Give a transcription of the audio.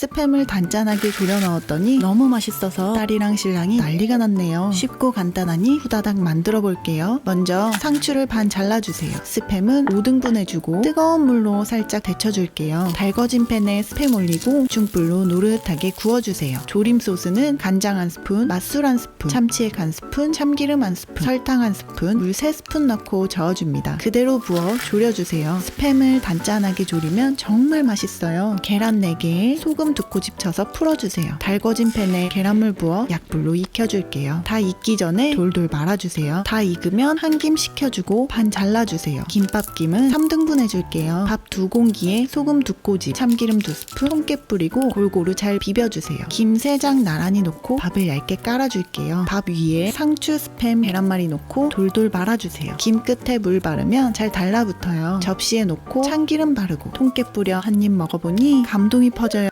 스팸을 단짠하게 졸여 넣었더니 너무 맛있어서 딸이랑 신랑이 난리가 났네요. 쉽고 간단하니 후다닥 만들어 볼게요. 먼저 상추를 반 잘라주세요. 스팸은 5등분 해주고 뜨거운 물로 살짝 데쳐줄게요. 달궈진 팬에 스팸 올리고 중불로 노릇하게 구워주세요. 조림 소스는 간장 한 스푼, 맛술 한 스푼, 참치액 한 스푼, 참기름 한 스푼, 설탕 한 스푼, 물 3스푼 넣고 저어줍니다. 그대로 부어 졸여주세요. 스팸을 단짠하게 졸이면 정말 맛있어요. 계란 4개에 소금 두 꼬집 쳐서 풀어주세요. 달궈진 팬에 계란물 부어 약불로 익혀줄게요. 다 익기 전에 돌돌 말아주세요. 다 익으면 한 김 식혀주고 반 잘라주세요. 김밥김은 3등분 해줄게요. 밥 두 공기에 소금 두 꼬집, 참기름 두 스푼, 통깨 뿌리고 골고루 잘 비벼주세요. 김 세 장 나란히 놓고 밥을 얇게 깔아줄게요. 밥 위에 상추, 스팸, 계란말이 놓고 돌돌 말아주세요. 김 끝에 물 바르면 잘 달라붙어요. 접시에 놓고 참기름 바르고 통깨 뿌려 한 입 먹어보니 감동이 퍼져요.